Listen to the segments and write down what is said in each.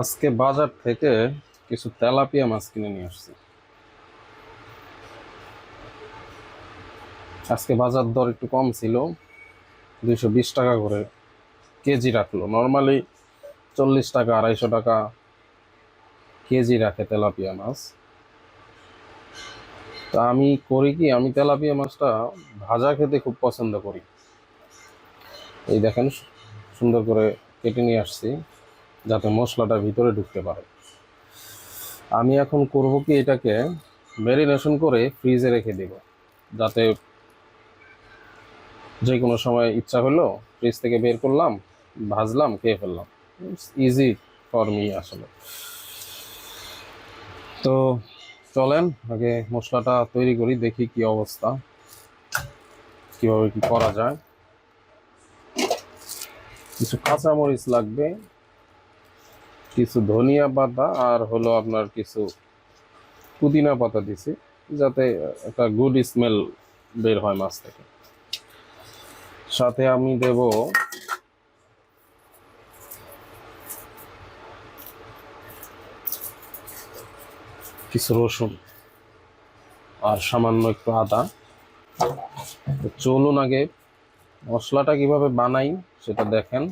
আজকে বাজার থেকে কিছু তেলাপিয়া মাছ কিনে নিয়ে আসছি। আজকে বাজার দর একটু কম ছিল, দুইশো বিশ টাকা করে কেজি রাখল। নর্মালি চল্লিশ টাকা, আড়াইশো টাকা কেজি রাখে তেলাপিয়া মাছ। তা আমি করি কি, আমি তেলাপিয়া মাছটা ভাজা খেতে খুব পছন্দ করি। এই দেখেন, সুন্দর করে কেটে নিয়ে আসছি। যাতে মশলাটা ভিতরে ঢুকতে পারে। আমি এখন করব কি এটাকে ম্যারিনেশন করে ফ্রিজে রেখে দেব, যাতে যে কোনো সময় ইচ্ছা হলো ফ্রিজ থেকে বের করলাম, ভাজলাম, খেয়ে ফেললাম। ইজি ফর মি আসলে। তো চলেন, আগে মশলাটা তৈরি করি, দেখি কি অবস্থা, কীভাবে কি করা যায়। কিছু কাঁচামরিচ লাগবে কিছু ধনিয়া পাতা আর হলো আপনার কিছু পুদিনা পাতা দিছি, যাতে একটা গুড স্মেল বের হয় মাছ থেকে। সাথে আমি দেব কিছু রসুন আর সামান্য একটু আদা। চলুন আগে মশলাটা কীভাবে বানাই সেটা দেখেন।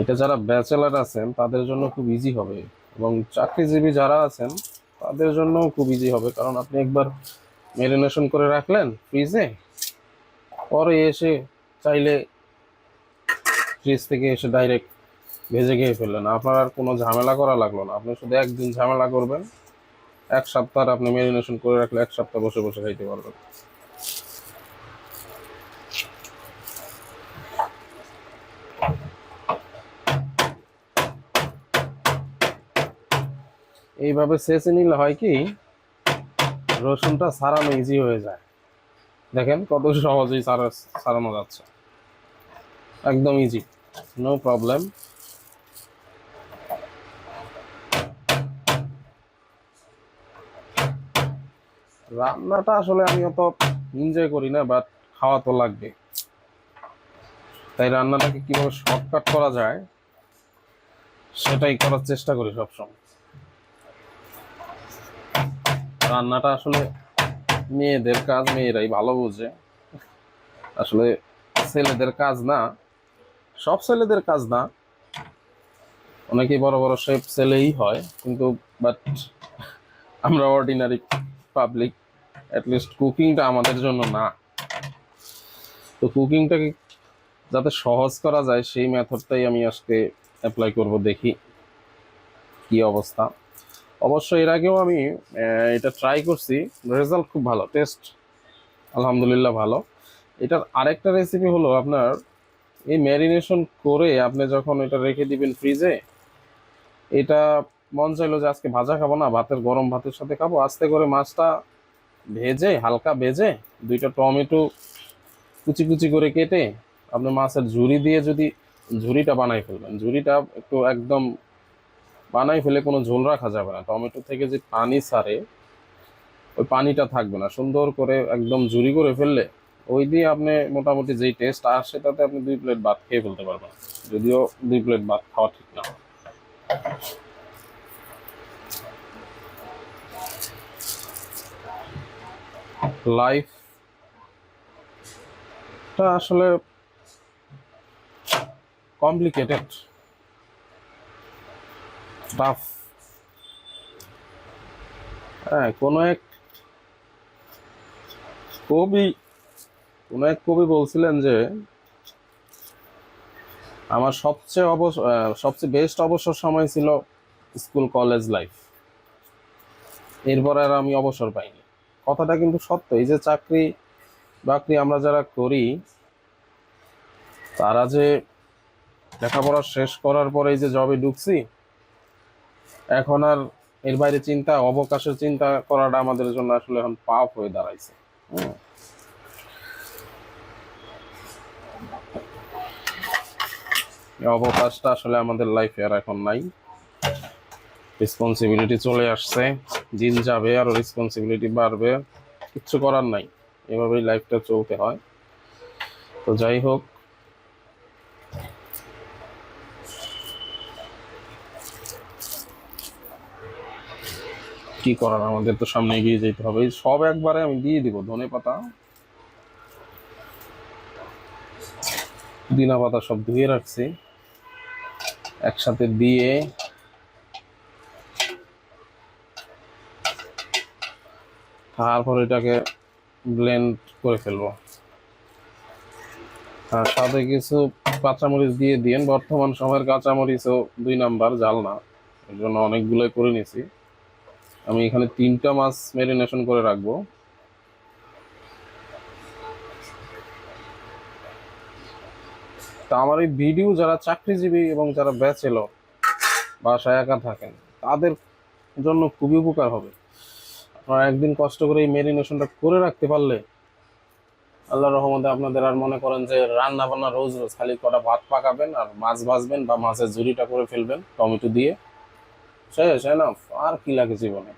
এটা যারা ব্যাচেলার আছেন, তাদের জন্য খুব ইজি হবে। এবং চাকরিজীবী যারা আছেন, তাদের জন্য খুব ইজি হবে। কারণ আপনি একবার ম্যারিনেশন করে রাখলেন ফ্রিজে পরে এসে চাইলে ফ্রিজ থেকে এসে ডাইরেক্ট ভেজে খেয়ে ফেললেন। আপনার আর কোনো ঝামেলা করা লাগল না। আপনি শুধু একদিন ঝামেলা করবেন, এক সপ্তাহ আপনি ম্যারিনেশন করে রাখলে এক সপ্তাহ বসে বসে খাইতে পারবেন। এইভাবে সেচে নিলে হয় কি, রসুনটা সারানো ইজি হয়ে যায়। দেখেন কত সহজেই সারা সারানো যাচ্ছে। একদম ইজি নো প্রবলেম রান্নাটা আসলে আমি অত এনজয় করি না বাট খাওয়া তো লাগবে। তাই রান্নাটাকে কীভাবে শর্টকাট করা যায়, সেটাই করার চেষ্টা করি সবসময়। রান্নাটা আসলে মেয়েদের কাজ, মেয়েরাই ভালো বোঝে। আসলে ছেলেদের কাজ না, সব ছেলেদের কাজ না। অনেকেই বড় বড় শেফ ছেলেই হয়, কিন্তু বাট আমরা অর্ডিনারি পাবলিক অ্যাটলিস্ট কুকিংটা আমাদের জন্য না। তো কুকিংটাকে যাতে সহজ করা যায়, সেই মেথডটাই আমি আজকে অ্যাপ্লাই করব, দেখি কি অবস্থা। অবশ্য এর আগেও আমি এটা ট্রাই করছি। রেজাল্ট খুব ভালো টেস্ট আলহামদুলিল্লাহ ভালো। এটার আরেকটা রেসিপি হলো আপনার, এই ম্যারিনেশন করে আপনি যখন এটা রেখে দিবেন ফ্রিজে এটা মন চাইলো যে আজকে ভাজা খাব না, ভাতের গরম ভাতের সাথে খাব। আস্তে করে মাছটা ভেজে, হালকা ভেজে, দুইটা টমেটো কুচি কুচি করে কেটে আপনি মাছের ঝুড়ি দিয়ে যদি ঝুড়িটা বানাই ফেলবেন। ঝুরিটা একটু একদম বানাই ফেলে কোনো ঝোল রাখা যাবে না। টমেটো থেকে যে পানি ছাড়ে ওই পানিটা থাকবে না। সুন্দর করে একদম ঝুরি করে ফেললে, ওই দিয়ে আপনি মোটামুটি যেই টেস্ট আসে তাতে আপনি দুই প্লেট ভাত খেয়ে ফেলতে পারবেন। যদিও দুই প্লেট ভাত খাওয়া ঠিক না। লাইফ টা আসলে কমপ্লিকেটেড টাফ হ্যাঁ কোনো এক কবি, কোনো এক কবি বলছিলেন যে, আমার সবচেয়ে অবস সবচেয়ে বেস্ট অবসর সময় ছিল স্কুল কলেজ লাইফ এরপর আর আমি অবসর পাইনি। কথাটা কিন্তু সত্য। এই যে চাকরি, বাকরি আমরা যারা করি, তারা যে লেখাপড়া শেষ করার পরে এই যে জবে ঢুকছি এখন আর এর বাইরে চিন্তা, অবকাশের চিন্তা করাটা আমাদের জন্য আসলে এখন পাপ হয়ে দাঁড়াইছে। অবকাশটা আসলে আমাদের লাইফে আর এখন নাই। রেসপন্সিবিলিটি চলে আসছে। দিন যাবে আর রেসপন্সিবিলিটি বাড়বে। কিচ্ছু করার নাই। এভাবেই লাইফটা চলতে হয়। তো যাই হোক কি করার? আমাদের তো সামনে এগিয়ে যেতে হবে। সব একবারে আমি দিয়ে দিব। ধনে পাতা দিনা পাতা সব ধুয়ে রাখছি। একসাথে দিয়ে তারপর এটাকে ব্লেন্ড করে ফেলব। আর সাথে কিছু কাঁচামরিচ দিয়ে দিন বর্তমান সময়ের কাঁচামরিচও দুই নাম্বার, জাল না। এর জন্য অনেকগুলোই করে নিয়েছি। আমি এখানে তিনটা মাছ ম্যারিনেশন করে রাখব। তা আমার এই ভিডিও যারা চাকরিজীবী এবং যারা ব্যাচেলর বাসায় একা থাকেন, তাদের জন্য খুবই উপকার হবে। আপনারা একদিন কষ্ট করে এই ম্যারিনেশনটা করে রাখতে পারলে আল্লাহ রহমতে আপনাদের আর মনে করেন যে রান্না বান্না রোজ রোজ খালি কটা ভাত পাকাবেন আর মাছ ভাজবেন বা মাছের ঝুড়িটা করে ফেলবেন টমেটো দিয়ে। শেষ না, আর কি লাগে জীবনে?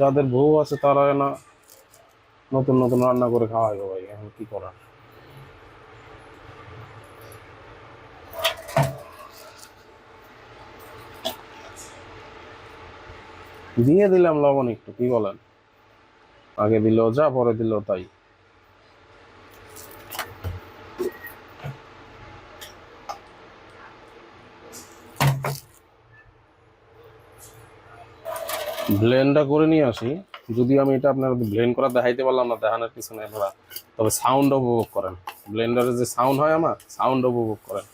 যাদের বউ আছে তারা না নতুন নতুন রান্না করে খাওয়াই ভাই, এখন কি করার? দিয়ে দিলাম লবণ একটু, কি বলেন? আগে দিল যা, পরে দিল তাই। ব্লেন্ডটা করে নিয়ে আসি। যদি আমি এটা আপনার ব্লেন্ড করা দেখাইতে পারলাম না, দেখানোর পিছনে আপনারা তবে সাউন্ড উপভোগ করেন। ব্লেন্ডারে যে সাউন্ড হয় আমার সাউন্ড উপভোগ করেন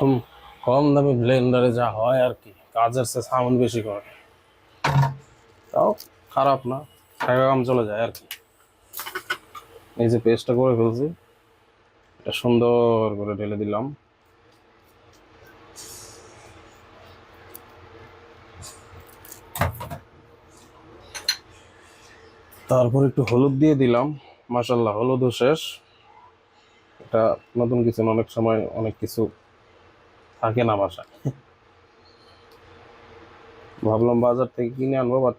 কম কম দামি ব্লেন্ডারে যা হয় আর কি, কাজের সে সাউন্ড বেশি করে। তাও খারাপ না কম চলে যায় আর কি। এই যে পেস্টটা করে ফেলছি, এটা সুন্দর করে ঢেলে দিলাম। তারপর একটু হলুদ দিয়ে দিলাম মাসাল্লাহ হলুদও শেষ। এটা নতুন কিছু অনেক সময় অনেক কিছু থাকে না বাসায়। ভাবলাম বাজার থেকে কিনে আনব বাট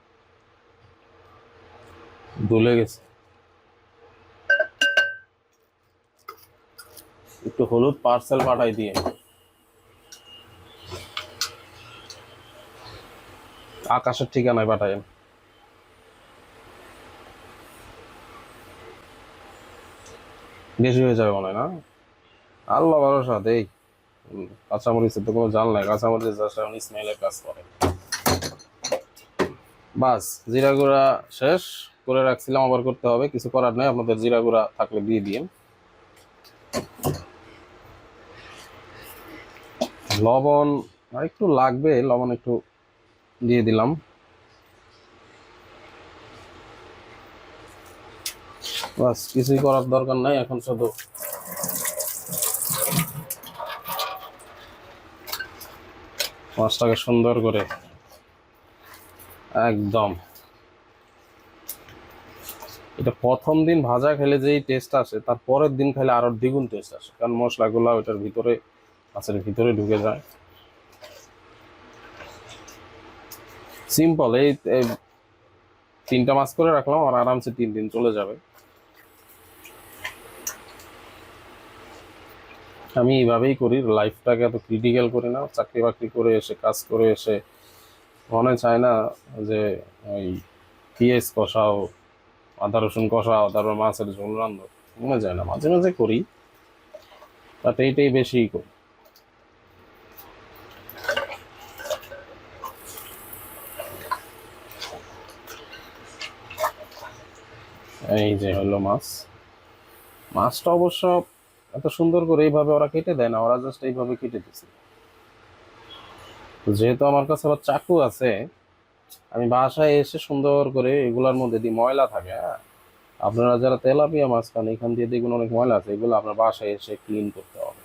ভুলে গেছে। একটু হলুদ পার্সেল পাঠাই দিয়ে। আকাশের ঠিকানায় পাঠাই বেশি হয়ে যাবে মনে হয় না? আল্লাহ ভরসা, দেই। কাঁচামরিচের তো কোনো জাল নাই, কাঁচামরিচ এখন স্মেলের কাজ করে। বাস জিরা গুঁড়া শেষ, করে রাখছিলাম, আবার করতে হবে, কিছু করার নেই, আপনাদের জিরা গুঁড়া থাকলে দিয়ে দিন লবণ আর একটু লাগবে, লবণ একটু দিয়ে দিলাম। বাস, কিছুই করার দরকার নাই, এখন শুধু মাছটাকে সুন্দর করে একদম। এটা প্রথম দিন ভাজা খেলে যেই টেস্ট আসে, তার পরের দিন খেলে আরও দ্বিগুণ টেস্ট আসে। কারণ মশলাগুলো ওইটার ভিতরে, মাছের ভিতরে ঢুকে যায়। সিম্পল এই তিনটা মাছ করে রাখলাম, আর আরামসে তিন দিন চলে যাবে। আমি এইভাবেই করি লাইফটাকে এত ক্রিটিক্যাল করি না। চাকরি বাকরি করে এসে, কাজ করে এসে, মনে চায় না যে ওই পিএস কষাও, আদা, রসুন কষাও, তারপর মাছের ঝোল রান্ধো। মনে যায় না, মাঝে মাঝে করি বাট এইটাই বেশি করি। এই যে হলো মাছ। মাছটা অবশ্য এত সুন্দর করে এইভাবে ওরা কেটে দেয় না, ওরা জাস্ট এইভাবে কেটে তো যেহেতু আমার কাছে আবার চাকু আছে, আমি বাসায় এসে সুন্দর করে এগুলার মধ্যে দিয়ে ময়লা থাকে হ্যাঁ? আপনারা যারা তেলাপিয়া মাছ খান, এখান দিয়ে দেখুন অনেক ময়লা আছে, এগুলো আপনার বাসায় এসে ক্লিন করতে হবে।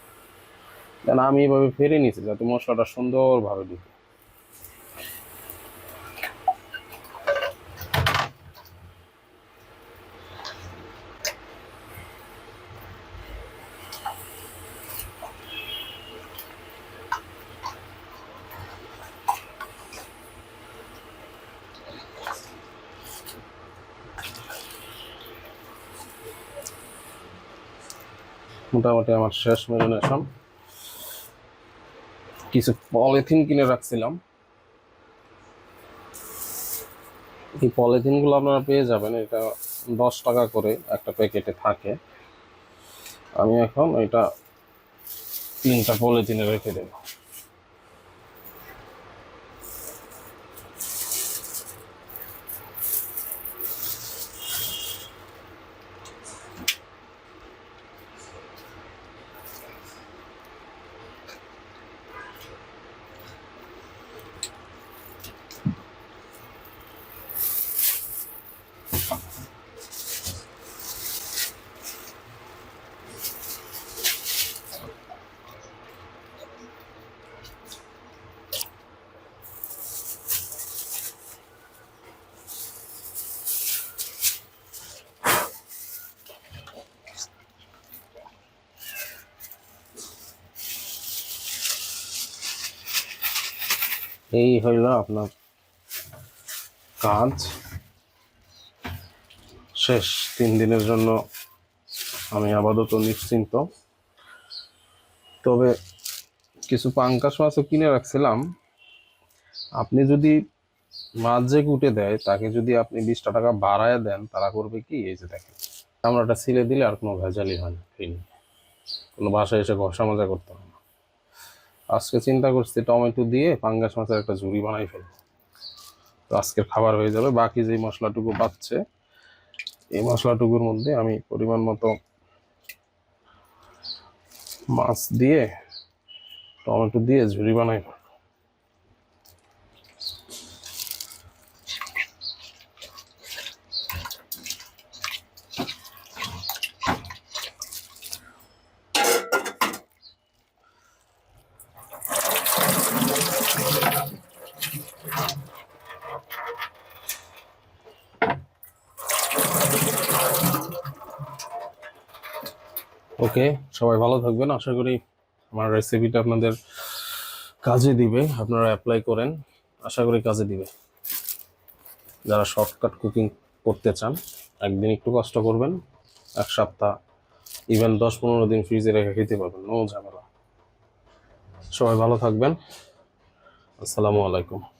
কেন আমি এভাবে ফেরে নিছি যাতে মশলাটা সুন্দরভাবে ঢুকে মোটামুটি আমার শেষ মেরিনেশন কিছু পলিথিন কিনে রাখছিলাম। এই পলিথিনগুলো আপনারা পেয়ে যাবেন, এটা দশ টাকা করে একটা প্যাকেটে থাকে। আমি এখন এটা তিনটা পলিথিনে রেখে দেব। এই হইল আপনার কাজ। শেষ, তিন দিনের জন্য আমি আপাতত নিশ্চিন্ত। তবে কিছু পাঙ্কাশ মাছও কিনে রাখছিলাম। আপনি যদি মাছ যে কুটে দেয়, তাকে যদি আপনি বিশটা টাকা বাড়ায় দেন, তারা করবে কি? এই যে দেখেন। আমরাটা ছিলে দিলে আর কোনো ভেজালই হয় না কোনো বাসায় এসে ঘষা মাজা করতে হয় না। আজকে চিন্তা করছি টমেটো দিয়ে পাঙ্গাস মাছের একটা ঝুড়ি বানাই ফেলব তো আজকের খাবার হয়ে যাবে বাকি যে মশলাটুকু পাচ্ছে এই মশলাটুকুর মধ্যে আমি পরিমাণ মতো মাছ দিয়ে টমেটো দিয়ে ঝুড়ি বানাই ফেলব। ওকে, সবাই ভালো থাকবেন। আশা করি আমার রেসিপিটা আপনাদের কাজে দিবে। আপনারা অ্যাপ্লাই করেন, আশা করি কাজে দিবে। যারা শর্টকাট কুকিং করতে চান, একদিন একটু কষ্ট করবেন, এক সপ্তাহ ইভেন দশ পনেরো দিন ফ্রিজে রেখে খেতে পারবেন নো ঝামেলা। সবাই ভালো থাকবেন। আসসালামু আলাইকুম।